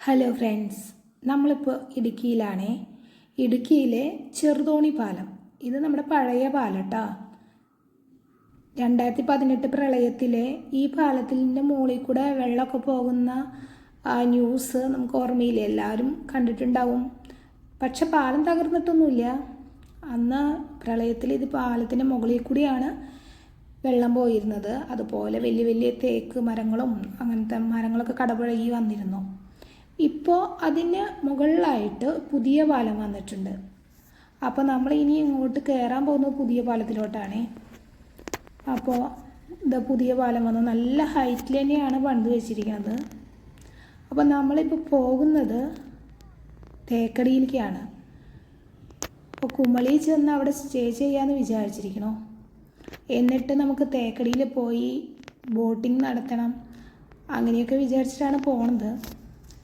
Hello friends നമ്മളിപ്പോൾ ഇടുക്കിയിലാണ്. ഇടുക്കിയിലെ ചെറുതോണി പാലം. ഇത് നമ്മുടെ പഴയ പാലം കേട്ടോ രണ്ടായിരത്തി പതിനെട്ട് പ്രളയത്തിലെ ഈ പാലത്തിന്റെ മുകളിൽ കൂടെ വെള്ളമൊക്കെ പോകുന്ന ന്യൂസ് നമുക്ക് ഓർമ്മയില്ല? എല്ലാവരും കണ്ടിട്ടുണ്ടാവും. പക്ഷെ പാലം തകർന്നിട്ടൊന്നുമില്ല. അന്ന് പ്രളയത്തിൽ ഇത് പാലത്തിന്റെ മുകളിൽ കൂടിയാണ് വെള്ളം പോയിരുന്നത്. അതുപോലെ വലിയ വലിയ തേക്ക് മരങ്ങളും അങ്ങനത്തെ മരങ്ങളൊക്കെ കടപുഴകി വന്നിരുന്നു. ഇപ്പോൾ അതിന് മുകളിലായിട്ട് പുതിയ പാലം വന്നിട്ടുണ്ട്. അപ്പോൾ നമ്മൾ ഇനി ഇങ്ങോട്ട് കയറാൻ പോകുന്നത് പുതിയ പാലത്തിലോട്ടാണ്. അപ്പോൾ ഇത് പുതിയ പാലം വന്ന്. നല്ല ഹൈറ്റിൽ തന്നെയാണ് പണിത് വെച്ചിരിക്കുന്നത്. അപ്പോൾ നമ്മളിപ്പോൾ പോകുന്നത് തേക്കടിയിലേക്കാണ്. അപ്പോൾ കുമളി ചെന്ന് അവിടെ സ്റ്റേ ചെയ്യാമെന്ന് വിചാരിച്ചിരിക്കണോ. എന്നിട്ട് നമുക്ക് തേക്കടിയിൽ പോയി ബോട്ടിംഗ് നടത്തണം. അങ്ങനെയൊക്കെ വിചാരിച്ചിട്ടാണ് പോണത്.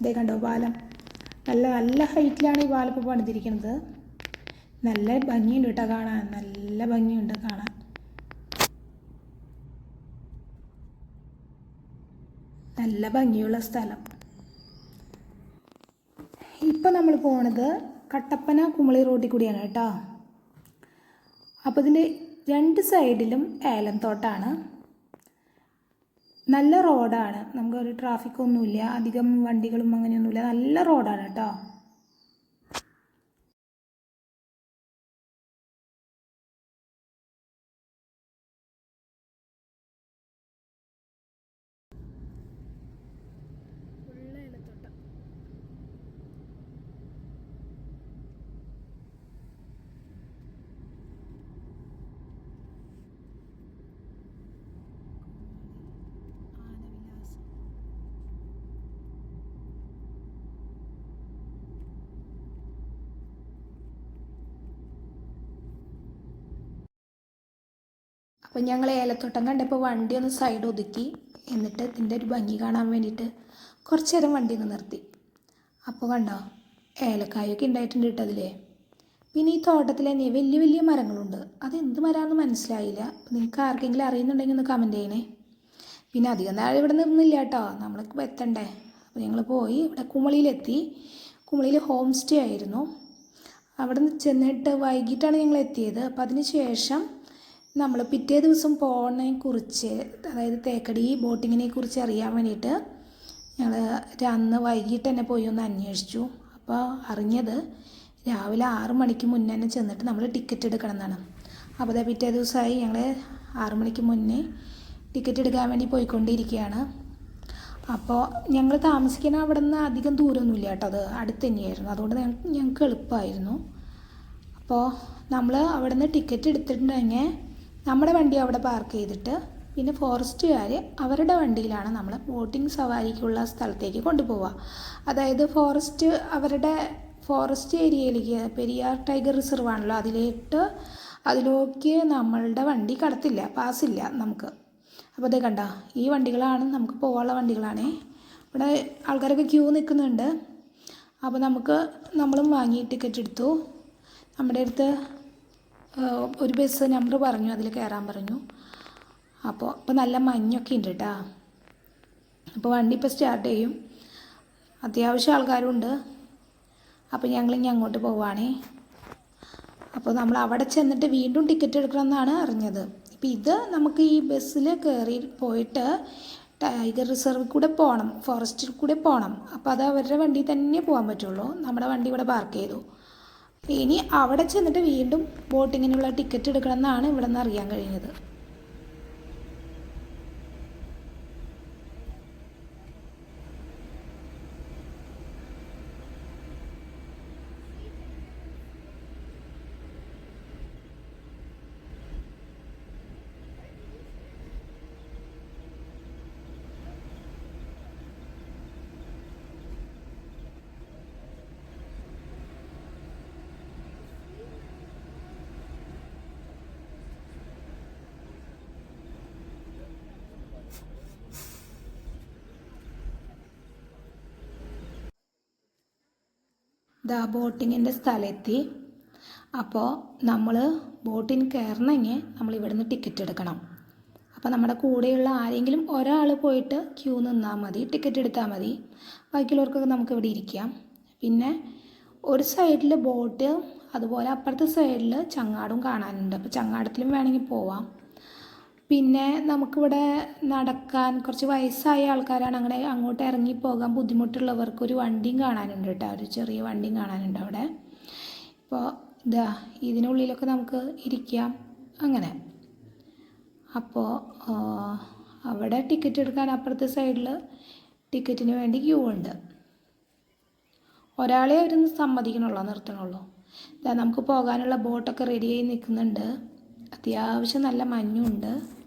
ഇതേ കണ്ടോ പാലം നല്ല നല്ല ഹൈറ്റിലാണ് ഈ പാലം പണിതിരിക്കുന്നത്. നല്ല ഭംഗിയുണ്ട് കേട്ടോ കാണാൻ. നല്ല ഭംഗിയുണ്ട് കാണാൻ. നല്ല ഭംഗിയുള്ള സ്ഥലം. ഇപ്പം നമ്മൾ പോണത് കട്ടപ്പന കുമളി റോഡിൽ കൂടിയാണ് കേട്ടോ. അപ്പോൾ ഇതിന്റെ രണ്ട് സൈഡിലും ഏലം തോട്ടാണ്. നല്ല റോഡാണ്. നമുക്കൊരു ട്രാഫിക് ഒന്നുമില്ല. അധികം വണ്ടികളും അങ്ങനെയൊന്നുമില്ല. നല്ല റോഡാണ് കേട്ടോ. അപ്പോൾ ഞങ്ങൾ ഏലത്തോട്ടം കണ്ടപ്പോൾ വണ്ടി ഒന്ന് സൈഡ് ഒതുക്കി. എന്നിട്ട് ഇതിന്റെ ഒരു ഭംഗി കാണാൻ വേണ്ടിയിട്ട് കുറച്ച് നേരം വണ്ടി ഒന്ന് നിർത്തി. അപ്പോൾ കണ്ടോ ഏലക്കായൊക്കെ ഉണ്ടായിട്ടുണ്ട് കേട്ടോ അതിലേ. പിന്നെ ഈ തോട്ടത്തിൽ തന്നെ വലിയ വലിയ മരങ്ങളുണ്ട്. അത് എന്ത് മരമാണെന്ന് മനസ്സിലായില്ല. നിങ്ങൾക്ക് ആർക്കെങ്കിലും അറിയുന്നുണ്ടെങ്കിൽ ഒന്ന് കമന്റ് ചെയ്യണേ. പിന്നെ അധികം നാളെ ഇവിടെ നിന്നില്ല കേട്ടോ. നമ്മൾക്ക് എത്തണ്ടേ? അപ്പോൾ ഞങ്ങൾ പോയി ഇവിടെ കുമളിയിലെത്തി. കുമളിയിൽ ഹോം സ്റ്റേ ആയിരുന്നു. അവിടെ നിന്ന് ചെന്നിട്ട് വൈകിട്ടാണ് ഞങ്ങൾ എത്തിയത്. അപ്പോൾ അതിന് ശേഷം നമ്മൾ പിറ്റേ ദിവസം പോണെ കുറിച്ച് അതായത് തേക്കടി ബോട്ടിങ്ങിനെ കുറിച്ച് അറിയാൻ വേണ്ടിയിട്ട് ഞങ്ങൾ അന്ന് വൈകിട്ട് തന്നെ പോയി ഒന്ന് അന്വേഷിച്ചു. അപ്പോൾ അറിഞ്ഞത് രാവിലെ ആറു മണിക്ക് മുന്നേ തന്നെ ചെന്നിട്ട് നമ്മൾ ടിക്കറ്റ് എടുക്കണം എന്നാണ്. അപ്പോൾ അതേ പിറ്റേ ദിവസമായി ഞങ്ങൾ ആറു മണിക്ക് മുന്നേ ടിക്കറ്റ് എടുക്കാൻ വേണ്ടി പോയിക്കൊണ്ടിരിക്കുകയാണ്. അപ്പോൾ ഞങ്ങൾ താമസിക്കുന്ന അവിടെ നിന്ന് അധികം ദൂരമൊന്നുമില്ല കേട്ടോ അത് അടുത്ത് തന്നെയായിരുന്നു. അതുകൊണ്ട് ഞങ്ങൾക്ക് എളുപ്പമായിരുന്നു. അപ്പോൾ നമ്മൾ അവിടെ നിന്ന് ടിക്കറ്റ് എടുത്തിട്ടുണ്ടെങ്കിൽ നമ്മുടെ വണ്ടി അവിടെ പാർക്ക് ചെയ്തിട്ട് പിന്നെ ഫോറസ്റ്റുകാർ അവരുടെ വണ്ടിയിലാണ് നമ്മൾ ബോട്ടിംഗ് സവാരിക്കുള്ള സ്ഥലത്തേക്ക് കൊണ്ടുപോവുക. അതായത് ഫോറസ്റ്റ് അവരുടെ ഫോറസ്റ്റ് ഏരിയയിലേക്ക് പെരിയാർ ടൈഗർ റിസർവ് ആണല്ലോ അതിലേക്ക് അതിലേക്ക് നമ്മളുടെ വണ്ടി കടത്തില്ല പാസ്സില്ല നമുക്ക്. അപ്പോൾ അതേ കണ്ട ഈ വണ്ടികളാണ് നമുക്ക് പോകാനുള്ള വണ്ടികളാണേ. ഇവിടെ ആൾക്കാരൊക്കെ ക്യൂ നിൽക്കുന്നുണ്ട്. അപ്പോൾ നമുക്ക് നമ്മളും വാങ്ങി ടിക്കറ്റ് എടുത്തു. നമ്മുടെ അടുത്ത് ഒരു ബസ് നമ്പർ പറഞ്ഞു അതിൽ കയറാൻ പറഞ്ഞു. അപ്പോൾ അപ്പോൾ നല്ല മഞ്ഞൊക്കെ ഉണ്ട് കേട്ടോ അപ്പോൾ വണ്ടി ഇപ്പോൾ സ്റ്റാർട്ട് ചെയ്യും. അത്യാവശ്യം ആൾക്കാരുണ്ട്. അപ്പോൾ ഞങ്ങൾ ഇനി അങ്ങോട്ട് പോവുകയാണേ അപ്പോൾ നമ്മൾ അവിടെ ചെന്നിട്ട് വീണ്ടും ടിക്കറ്റ് എടുക്കണമെന്നാണ് അറിഞ്ഞത്. ഇപ്പം ഇത് നമുക്ക് ഈ ബസ്സിൽ കയറി പോയിട്ട് ടൈഗർ റിസർവിൽ കൂടെ പോകണം ഫോറസ്റ്റിൽ കൂടെ പോകണം അപ്പോൾ അത് അവരുടെ വണ്ടി തന്നെ പോകാൻ പറ്റുള്ളൂ. നമ്മുടെ വണ്ടി ഇവിടെ പാർക്ക് ചെയ്തു. ഇനി അവിടെ ചെന്നിട്ട് വീണ്ടും ബോട്ടിങ്ങിനുള്ള ടിക്കറ്റ് എടുക്കണം എന്നാണ് ഇവിടെ നിന്ന് അറിയാൻ കഴിഞ്ഞത്. ദാ ബോട്ടിങ്ങിന്റെ സ്ഥലമെത്തി അപ്പോൾ നമ്മൾ ബോട്ടിന് കയറണമെങ്കിൽ നമ്മൾ ഇവിടുന്ന് ടിക്കറ്റ് എടുക്കണം. അപ്പോൾ നമ്മുടെ കൂടെയുള്ള ആരെങ്കിലും ഒരാൾ പോയിട്ട് ക്യൂ നിന്നാൽ മതി ടിക്കറ്റ് എടുത്താൽ മതി. ബാക്കിയുള്ളവർക്കൊക്കെ നമുക്ക് ഇവിടെ ഇരിക്കാം. പിന്നെ ഒരു സൈഡിൽ ബോട്ട് അതുപോലെ അപ്പുറത്തെ സൈഡിൽ ചങ്ങാടും കാണാനുണ്ട്. അപ്പോൾ ചങ്ങാടത്തിലും വേണമെങ്കിൽ പോവാം. പിന്നെ നമുക്കിവിടെ നടക്കാൻ കുറച്ച് വയസ്സായ ആൾക്കാരാണ്. അങ്ങനെ അങ്ങോട്ട് ഇറങ്ങി പോകാൻ ബുദ്ധിമുട്ടുള്ളവർക്ക് ഒരു വണ്ടിയും കാണാനുണ്ട് കേട്ടോ. ഒരു ചെറിയ വണ്ടിയും കാണാനുണ്ട് അവിടെ. ഇപ്പോൾ ഇതാ ഇതിനുള്ളിലൊക്കെ നമുക്ക് ഇരിക്കാം. അങ്ങനെ. അപ്പോൾ അവിടെ ടിക്കറ്റ് എടുക്കാൻ അപ്പുറത്തെ സൈഡിൽ ടിക്കറ്റിന് വേണ്ടി ക്യൂ ഉണ്ട്. ഒരാളെ അവരൊന്ന് സമ്മതിക്കണുള്ളൂ നിർത്തണുള്ളൂ. നമുക്ക് പോകാനുള്ള ബോട്ടൊക്കെ റെഡിയായി നിൽക്കുന്നുണ്ട്. അത്യാവശ്യം നല്ല മഞ്ഞുണ്ട്.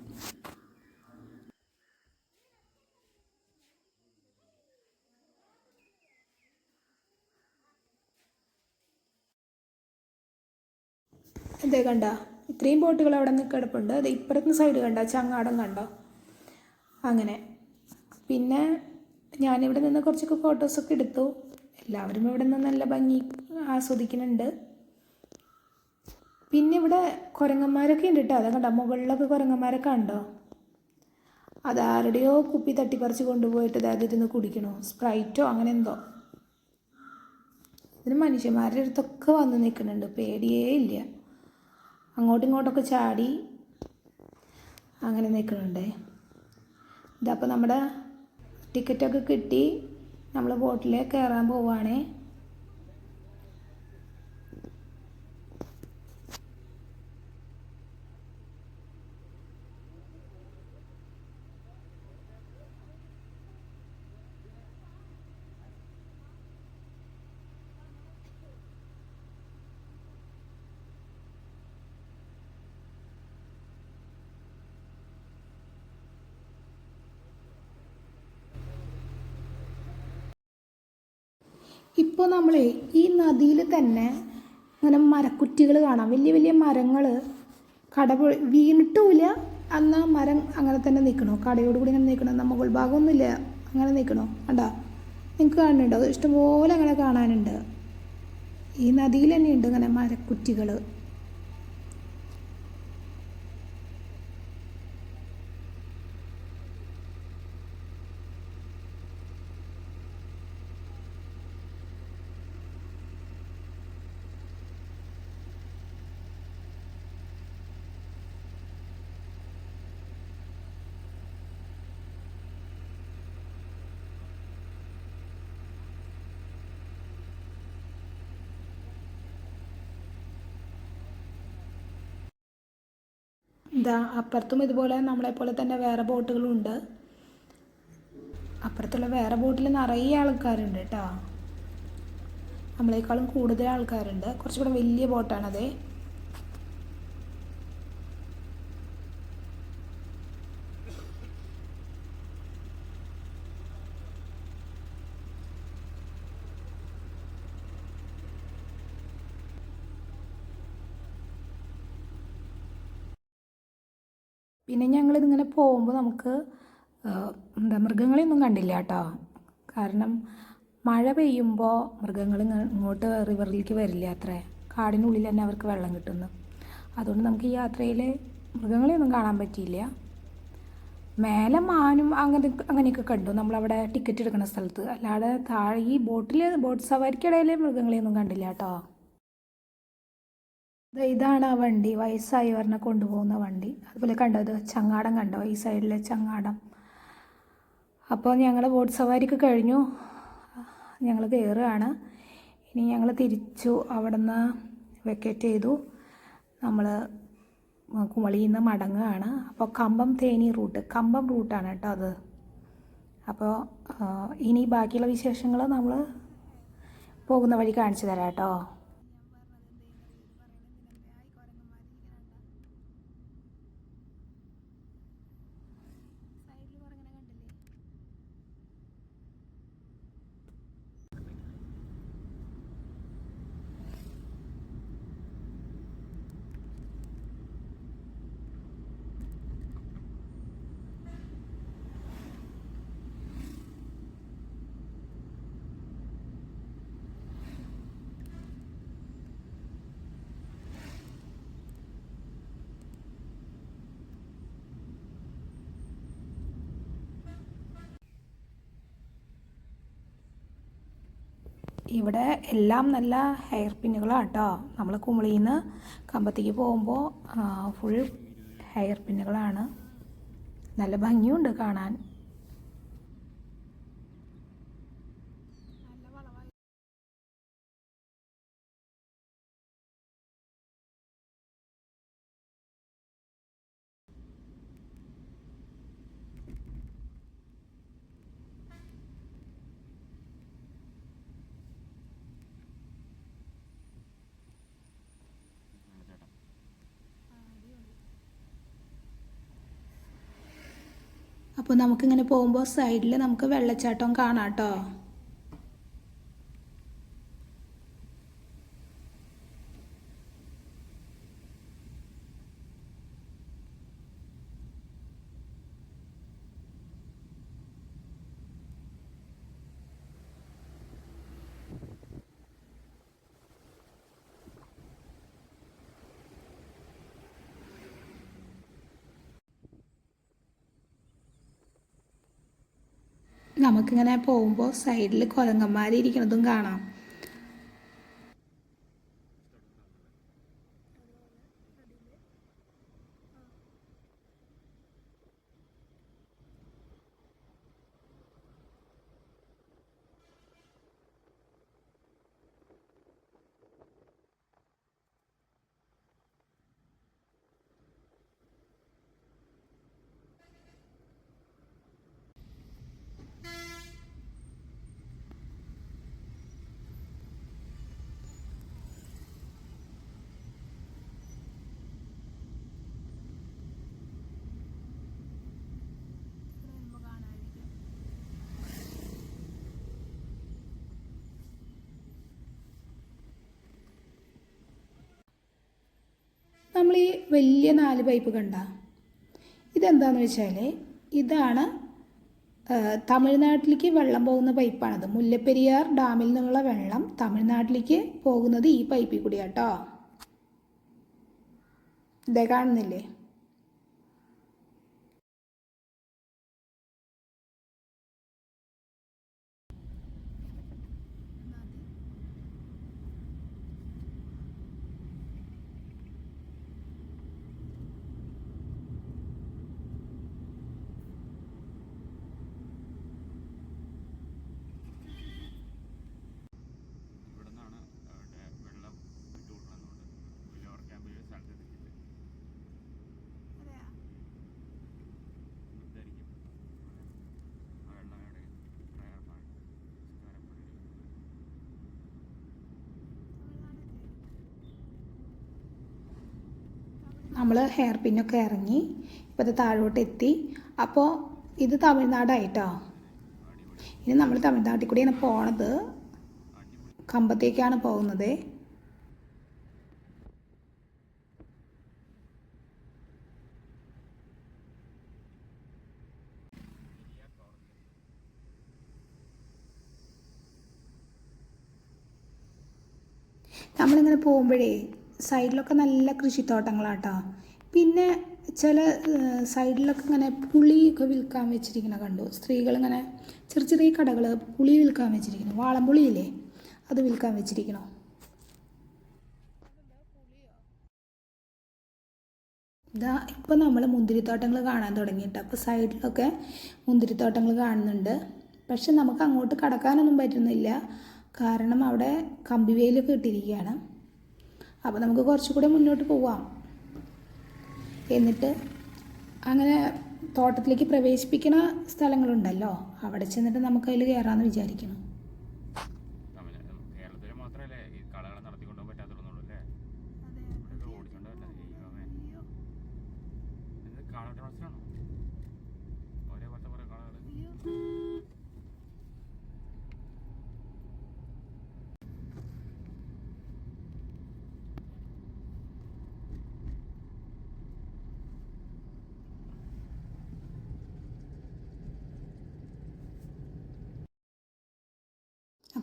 എന്തേ കണ്ട ഇത്രയും ബോട്ടുകൾ അവിടെ നിന്ന് കിടപ്പുണ്ട്. അത് ഇപ്പുറത്തെ സൈഡ് കണ്ട ചങ്ങാടം കണ്ടോ? അങ്ങനെ. പിന്നെ ഞാനിവിടെ നിന്ന് കുറച്ചൊക്കെ ഫോട്ടോസൊക്കെ എടുത്തു. എല്ലാവരും ഇവിടെ നിന്ന് നല്ല ഭംഗി ആസ്വദിക്കുന്നുണ്ട്. പിന്നെ ഇവിടെ കുരങ്ങന്മാരൊക്കെ ഉണ്ട് കേട്ടോ അതാ കണ്ടോ? മുകളിലൊക്കെ കുരങ്ങന്മാരൊക്കെ ഉണ്ടോ അതാരുടെയോ കുപ്പി തട്ടിപ്പറിച്ച് കൊണ്ടുപോയിട്ട് അതായത് ഇരുന്ന് കുടിക്കണോ. സ്പ്രൈറ്റോ അങ്ങനെ എന്തോ. ഇതിന് മനുഷ്യന്മാരുടെ അടുത്തൊക്കെ വന്ന് നിൽക്കുന്നുണ്ട്. പേടിയേ ഇല്ല. അങ്ങോട്ടും ഇങ്ങോട്ടൊക്കെ ചാടി അങ്ങനെ നിൽക്കുന്നുണ്ടേ. ഇതപ്പോൾ നമ്മുടെ ടിക്കറ്റൊക്കെ കിട്ടി. നമ്മൾ ബോട്ടിൽ കയറാൻ പോവുകയാണേ ഇപ്പോൾ നമ്മൾ ഈ നദിയിൽ തന്നെ ഇങ്ങനെ മരക്കുറ്റികൾ കാണാം. വലിയ വലിയ മരങ്ങൾ കട വീണിട്ടുമില്ല. എന്നാൽ മരം അങ്ങനെ തന്നെ നിൽക്കണോ കടയോട് കൂടി ഇങ്ങനെ നിൽക്കണം എന്നാൽ മുകൾ അങ്ങനെ നിൽക്കണോ കണ്ടോ? നിങ്ങൾക്ക് കാണുന്നുണ്ടോ? ഇഷ്ടംപോലെ അങ്ങനെ കാണാനുണ്ട്. ഈ നദിയിൽ തന്നെയുണ്ട് ഇങ്ങനെ മരക്കുറ്റികൾ ഇതാ അപ്പുറത്തും ഇതുപോലെ നമ്മളെപ്പോലെ തന്നെ വേറെ ബോട്ടുകളുണ്ട് അപ്പുറത്തുള്ള വേറെ ബോട്ടിൽ നിറയെ ആൾക്കാരുണ്ട് കേട്ടോ. നമ്മളെക്കാളും കൂടുതൽ ആൾക്കാരുണ്ട്. കുറച്ചുകൂടെ വലിയ ബോട്ടാണതേ. പിന്നെ ഞങ്ങളിതിങ്ങനെ പോകുമ്പോൾ നമുക്ക് എന്താ മൃഗങ്ങളെയൊന്നും കണ്ടില്ല കേട്ടോ. കാരണം മഴ പെയ്യുമ്പോൾ മൃഗങ്ങൾ ഇങ്ങോട്ട് റിവറിലേക്ക് വരില്ല അത്രേ. കാടിനുള്ളിൽ തന്നെ അവർക്ക് വെള്ളം കിട്ടുന്നു. അതുകൊണ്ട് നമുക്ക് ഈ യാത്രയിൽ മൃഗങ്ങളെയൊന്നും കാണാൻ പറ്റിയില്ല. മേലെ മാനും അങ്ങനെ അങ്ങനെയൊക്കെ കണ്ടു. നമ്മളവിടെ ടിക്കറ്റ് എടുക്കുന്ന സ്ഥലത്ത്. അല്ലാതെ താഴെ ഈ ബോട്ടിൽ ബോട്ട് സവാരിക്കിടയിൽ മൃഗങ്ങളെയൊന്നും കണ്ടില്ല കേട്ടോ. ഇതാണ് ആ വണ്ടി വയസ്സായവരനെ കൊണ്ടുപോകുന്ന വണ്ടി. അതുപോലെ കണ്ടത് ചങ്ങാടം കണ്ടോ ഈ സൈഡിലെ ചങ്ങാടം. അപ്പോൾ ഞങ്ങൾ ബോട്ട് സവാരിക്ക് കഴിഞ്ഞു. ഞങ്ങൾ കയറുകയാണ്. ഇനി ഞങ്ങൾ തിരിച്ചു അവിടെ നിന്ന് വെക്കേറ്റ് ചെയ്തു. നമ്മൾ കുമളിയിൽ നിന്ന് മടങ്ങുകയാണ്. അപ്പോൾ കമ്പം തേനി റൂട്ട് കമ്പം റൂട്ടാണ് കേട്ടോ അത്. അപ്പോൾ ഇനി ബാക്കിയുള്ള വിശേഷങ്ങൾ നമ്മൾ പോകുന്ന വഴി കാണിച്ചു തരാം കേട്ടോ. ഇവിടെ എല്ലാം നല്ല ഹെയർ പിന്നുകളാണ് കേട്ടോ നമ്മൾ കുമളിയിൽ കമ്പത്തേക്ക് പോകുമ്പോൾ ഫുൾ ഹെയർ പിന്നുകളാണ് നല്ല ഭംഗിയുണ്ട് കാണാൻ. അപ്പോൾ നമുക്കിങ്ങനെ പോകുമ്പോൾ സൈഡിൽ നമുക്ക് വെള്ളച്ചാട്ടം കാണാം കേട്ടോ നമുക്കിങ്ങനെ പോകുമ്പോൾ സൈഡിൽ കുരങ്ങന്മാർ ഇരിക്കുന്നതും കാണാം. നമ്മൾ ഈ വലിയ നാല് പൈപ്പ് കണ്ട. ഇതെന്താണെന്ന് വെച്ചാൽ ഇതാണ് തമിഴ്നാട്ടിലേക്ക് വെള്ളം പോകുന്ന പൈപ്പാണത് മുല്ലപ്പെരിയാർ ഡാമിൽ നിന്നുള്ള വെള്ളം തമിഴ്നാട്ടിലേക്ക് പോകുന്നത് ഈ പൈപ്പിൽ കൂടിയാട്ടോ. ഇതേ കാണുന്നില്ലേ ഇവിടെ നിന്നാണ് വെള്ളം വിട്ടു കൊടുക്കണമെന്നുണ്ട് പുലിയോർ ക്യാമ്പിൽ സ്ഥലത്ത് എത്തിച്ചിട്ട് ഇതായിരിക്കും ആ വെള്ളം എവിടെ പ്രയർ പാട്ട് നിസ്കാരപ്പള്ളി നമ്മൾ ഹെയർ പിന്നൊക്കെ ഇറങ്ങി ഇപ്പോൾ ഇത് താഴോട്ട് എത്തി. അപ്പോൾ ഇത് തമിഴ്നാടായിട്ടോ? ഇനി നമ്മൾ തമിഴ്നാട്ടിൽ കൂടിയാണ് പോണത്. കമ്പത്തേക്കാണ് പോകുന്നത്. നമ്മളിങ്ങനെ പോകുമ്പോഴേ സൈഡിലൊക്കെ നല്ല കൃഷിത്തോട്ടങ്ങളാട്ടോ. പിന്നെ ചില സൈഡിലൊക്കെ ഇങ്ങനെ പുളിയൊക്കെ വിൽക്കാൻ വെച്ചിരിക്കുന്ന കണ്ടു. സ്ത്രീകളിങ്ങനെ ചെറിയ ചെറിയ കടകൾ പുളി വിൽക്കാൻ വെച്ചിരിക്കുന്നു. വാളംപുളിയില്ലേ? അത് വിൽക്കാൻ വെച്ചിരിക്കണോ. ഇതാ ഇപ്പം നമ്മൾ മുന്തിരിത്തോട്ടങ്ങൾ കാണാൻ തുടങ്ങിയിട്ട്. അപ്പോൾ സൈഡിലൊക്കെ മുന്തിരിത്തോട്ടങ്ങൾ കാണുന്നുണ്ട്. പക്ഷെ നമുക്ക് അങ്ങോട്ട് കടക്കാനൊന്നും പറ്റുന്നില്ല. കാരണം അവിടെ കമ്പിവേലൊക്കെ ഇട്ടിരിക്കുകയാണ് അപ്പോൾ നമുക്ക് കുറച്ചുകൂടെ മുന്നോട്ട് പോവാം. എന്നിട്ട് അങ്ങനെ തോട്ടത്തിലേക്ക് പ്രവേശിപ്പിക്കുന്ന സ്ഥലങ്ങളുണ്ടല്ലോ. അവിടെ ചെന്നിട്ട് നമുക്ക് അതിൽ കയറാമെന്ന് വിചാരിക്കണം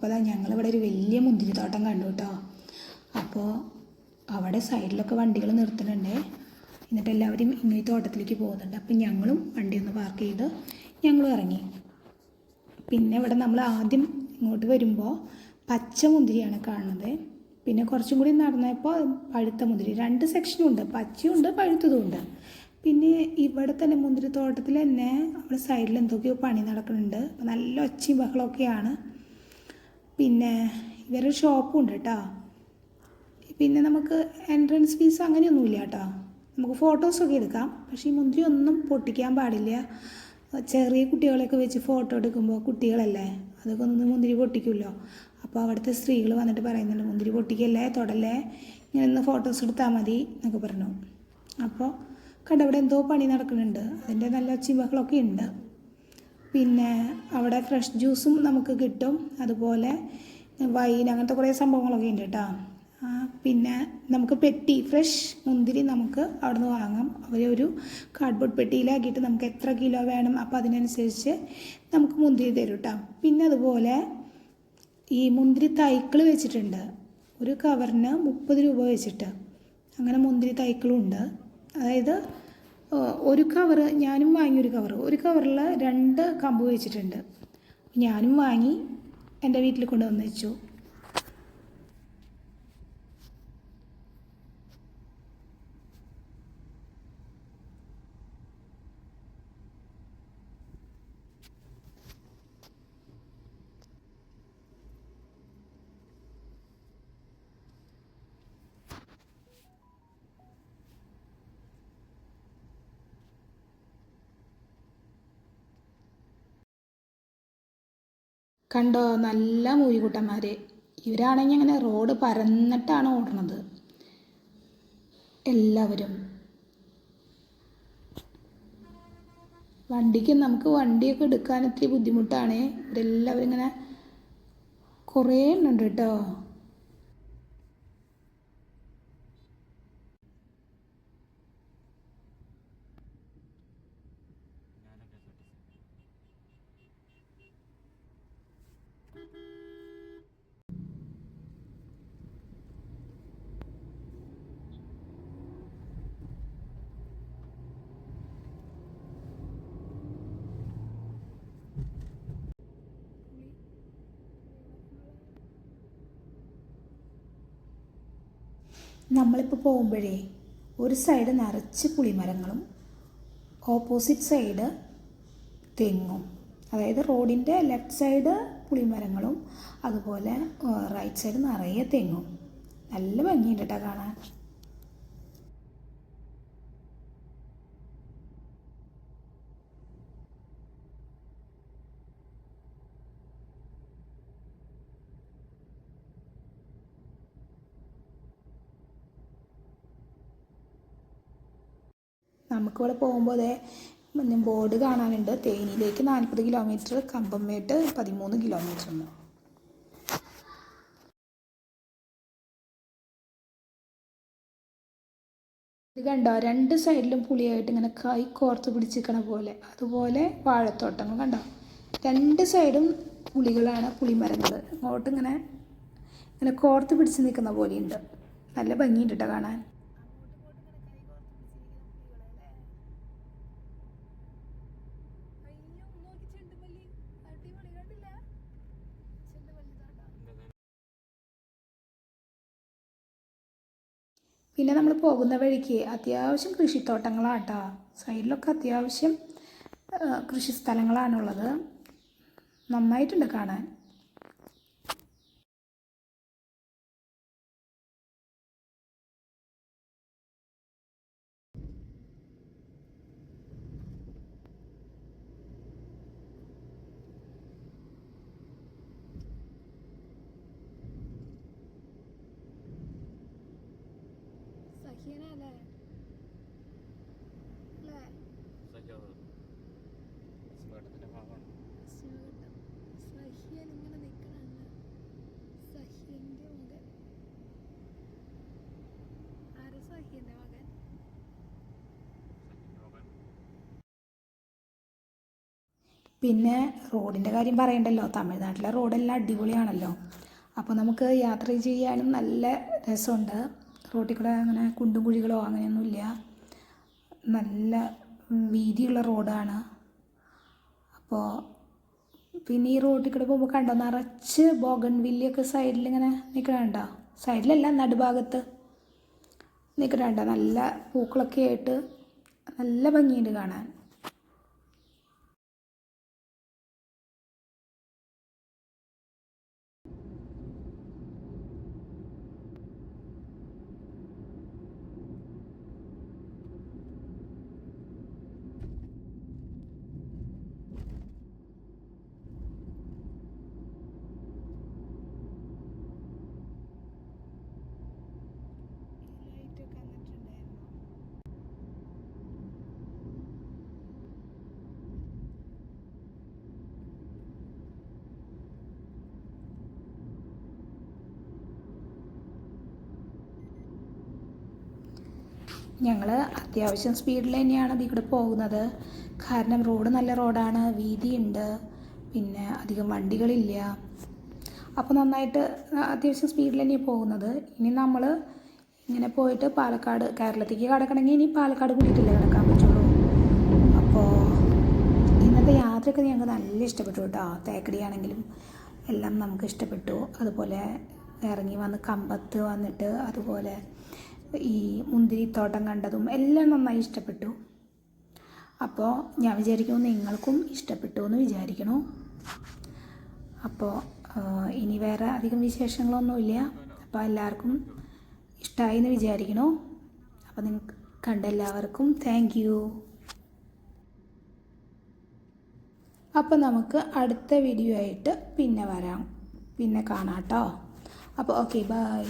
അപ്പോൾ അതാ ഞങ്ങളിവിടെ ഒരു വലിയ മുന്തിരിത്തോട്ടം കണ്ടു കേട്ടോ അപ്പോൾ അവിടെ സൈഡിലൊക്കെ വണ്ടികൾ നിർത്തുന്നുണ്ട്. എന്നിട്ട് എല്ലാവരും ഇങ്ങനെ ഈ തോട്ടത്തിലേക്ക് പോകുന്നുണ്ട്. അപ്പം ഞങ്ങളും വണ്ടി ഒന്ന് പാർക്ക് ചെയ്ത് ഞങ്ങളും ഇറങ്ങി. പിന്നെ ഇവിടെ നമ്മൾ ആദ്യം ഇങ്ങോട്ട് വരുമ്പോൾ പച്ച മുന്തിരിയാണ് കാണുന്നത്. പിന്നെ കുറച്ചും കൂടി നടന്നപ്പോൾ പഴുത്ത മുന്തിരി. രണ്ട് സെക്ഷനും ഉണ്ട്. പച്ചയുണ്ട് പഴുത്തതുമുണ്ട് പിന്നെ ഇവിടെ തന്നെ മുന്തിരി തോട്ടത്തിൽ തന്നെ അവിടെ സൈഡിൽ എന്തൊക്കെയോ പണി നടക്കുന്നുണ്ട്. നല്ല ഒച്ചയും ബഹളമൊക്കെയാണ്. പിന്നെ ഇവരൊരു ഷോപ്പും ഉണ്ട് കേട്ടോ പിന്നെ നമുക്ക് എൻട്രൻസ് ഫീസ് അങ്ങനെയൊന്നുമില്ല കേട്ടോ. നമുക്ക് ഫോട്ടോസൊക്കെ എടുക്കാം. പക്ഷേ ഈ മുന്തിരി ഒന്നും പൊട്ടിക്കാൻ പാടില്ല. ചെറിയ കുട്ടികളെയൊക്കെ വെച്ച് ഫോട്ടോ എടുക്കുമ്പോൾ കുട്ടികളല്ലേ അതൊക്കെ ഒന്ന് മുന്തിരി പൊട്ടിക്കുമല്ലോ. അപ്പോൾ അവിടുത്തെ സ്ത്രീകൾ വന്നിട്ട് പറയുന്നുണ്ട് മുന്തിരി പൊട്ടിക്കല്ലേ തൊടല്ലേ? ഇങ്ങനെ ഒന്ന് ഫോട്ടോസ് എടുത്താൽ മതി എന്നൊക്കെ പറഞ്ഞു. അപ്പോൾ കണ്ടവിടെ എന്തോ പണി നടക്കുന്നുണ്ട്. അതിന്റെ നല്ല ചിമ്മകളൊക്കെ ഉണ്ട്. പിന്നെ അവിടെ ഫ്രഷ് ജ്യൂസും നമുക്ക് കിട്ടും. അതുപോലെ വൈൻ അങ്ങനത്തെ കുറേ സംഭവങ്ങളൊക്കെ ഉണ്ട് കേട്ടോ പിന്നെ നമുക്ക് പെട്ടി ഫ്രഷ് മുന്തിരി നമുക്ക് അവിടെ നിന്ന് വാങ്ങാം. അവർ ഒരു കാർഡ്ബോർഡ് പെട്ടിയിലാക്കിയിട്ട് നമുക്ക് എത്ര കിലോ വേണം അപ്പോൾ അതിനനുസരിച്ച് നമുക്ക് മുന്തിരി തരും കേട്ടോ പിന്നെ അതുപോലെ ഈ മുന്തിരി തൈക്കൾ വെച്ചിട്ടുണ്ട്. ഒരു കവറിന് മുപ്പത് രൂപ വെച്ചിട്ട്. അങ്ങനെ മുന്തിരി തൈക്കളും ഉണ്ട് അതായത് ഒരു കവറ് ഞാനും വാങ്ങി ഒരു കവറ് ഒരു കവറിൽ രണ്ട് കമ്പ് വെച്ചിട്ടുണ്ട്. ഞാനും വാങ്ങി എന്റെ വീട്ടിൽ കൊണ്ടുവന്ന് വെച്ചു. കണ്ടോ? നല്ല മൂരിക്കുട്ടന്മാർ ഇവരാണെങ്കിൽ അങ്ങനെ റോഡ് പരന്നിട്ടാണ് ഓടുന്നത്. എല്ലാവരും. വണ്ടിക്ക് നമുക്ക് വണ്ടിയൊക്കെ എടുക്കാൻ ഇത്തിരി ബുദ്ധിമുട്ടാണ്. ഇവരെല്ലാവരും ഇങ്ങനെ കുറേ എണ്ണുണ്ട് കേട്ടോ നമ്മളിപ്പോൾ പോകുമ്പോഴേ ഒരു സൈഡ് നിറച്ച് പുളിമരങ്ങളും ഓപ്പോസിറ്റ് സൈഡ് തെങ്ങും. അതായത് റോഡിന്റെ ലെഫ്റ്റ് സൈഡ് പുളിമരങ്ങളും അതുപോലെ റൈറ്റ് സൈഡ് നിറയെ തെങ്ങും. നല്ല ഭംഗിയുണ്ട് കേട്ടോ കാണാൻ. നമുക്കിവിടെ പോകുമ്പോൾ അതേ ബോർഡ് കാണാനുണ്ട്. തേനിയിലേക്ക് നാൽപ്പത് കിലോമീറ്റർ കമ്പംമേട്ട് പതിമൂന്ന് കിലോമീറ്റർ ഉണ്ട്. ഇത് കണ്ടോ? രണ്ട് സൈഡിലും പുളിയായിട്ട് ഇങ്ങനെ കൈ കോർത്ത് പിടിച്ചിരിക്കണ പോലെ. അതുപോലെ വാഴത്തോട്ടങ്ങൾ കണ്ടോ? രണ്ട് സൈഡും പുളികളാണ് പുളിമരങ്ങൾ അങ്ങോട്ട് ഇങ്ങനെ ഇങ്ങനെ കോർത്ത് പിടിച്ച് നിൽക്കുന്ന പോലെയുണ്ട്. നല്ല ഭംഗിയുണ്ട് കേട്ടോ കാണാൻ. പിന്നെ നമ്മൾ പോകുന്ന വഴിക്ക് അത്യാവശ്യം കൃഷിത്തോട്ടങ്ങളാട്ടോ. സൈഡിലൊക്കെ അത്യാവശ്യം കൃഷി സ്ഥലങ്ങളാണുള്ളത്. നന്നായിട്ടുണ്ട് കാണാൻ. പിന്നെ റോഡിന്റെ കാര്യം പറയണ്ടല്ലോ. തമിഴ്നാട്ടിലെ റോഡെല്ലാം അടിപൊളിയാണല്ലോ. അപ്പോൾ നമുക്ക് യാത്ര ചെയ്യാനും നല്ല രസമുണ്ട്. റോട്ടിൽ കൂടെ അങ്ങനെ കുണ്ടും കുഴികളോ അങ്ങനെയൊന്നുമില്ല നല്ല വീതിയുള്ള റോഡാണ്. അപ്പോൾ പിന്നെ ഈ റോട്ടിൽ കൂടെ പോകുമ്പോൾ കണ്ടോ? നിറച്ച് ബോഗൺ വില്ലിയൊക്കെ സൈഡിൽ ഇങ്ങനെ നിൽക്കണുണ്ടോ സൈഡിലല്ല നടുഭാഗത്ത് നിൽക്കണുണ്ടോ നല്ല പൂക്കളൊക്കെ ആയിട്ട് നല്ല ഭംഗിയുണ്ട് കാണാൻ. ഞങ്ങൾ അത്യാവശ്യം സ്പീഡിൽ തന്നെയാണ് കൂടെ പോകുന്നത്. കാരണം റോഡ് നല്ല റോഡാണ് വീതിയുണ്ട് പിന്നെ അധികം വണ്ടികളില്ല. അപ്പോൾ നന്നായിട്ട് അത്യാവശ്യം സ്പീഡിൽ തന്നെയാണ് പോകുന്നത്. ഇനി നമ്മൾ ഇങ്ങനെ പോയിട്ട് പാലക്കാട് കേരളത്തിലേക്ക് കടക്കണമെങ്കിൽ ഇനി പാലക്കാട് കൂടിയിട്ടല്ലേ കിടക്കാൻ പറ്റുള്ളൂ. അപ്പോൾ ഇന്നത്തെ യാത്രയൊക്കെ ഞങ്ങൾക്ക് നല്ല ഇഷ്ടപ്പെട്ടു കേട്ടോ. തേക്കടിയാണെങ്കിലും എല്ലാം നമുക്ക് ഇഷ്ടപ്പെട്ടു. അതുപോലെ ഇറങ്ങി വന്ന് കമ്പത്ത് വന്നിട്ട് അതുപോലെ ഈ മുന്തിരിത്തോട്ടം കണ്ടതും എല്ലാം നന്നായി ഇഷ്ടപ്പെട്ടു. അപ്പോൾ ഞാൻ വിചാരിക്കുന്നു നിങ്ങൾക്കും ഇഷ്ടപ്പെട്ടു എന്ന് വിചാരിക്കണു. അപ്പോൾ ഇനി വേറെ അധികം വിശേഷങ്ങളൊന്നുമില്ല. അപ്പോൾ എല്ലാവർക്കും ഇഷ്ടമായി എന്ന് വിചാരിക്കണു. അപ്പോൾ നിങ്ങൾക്ക് കണ്ട എല്ലാവർക്കും താങ്ക് യു അപ്പോൾ നമുക്ക് അടുത്ത വീഡിയോ ആയിട്ട് പിന്നെ വരാം. പിന്നെ കാണാം കേട്ടോ. അപ്പോൾ ഓക്കെ ബൈ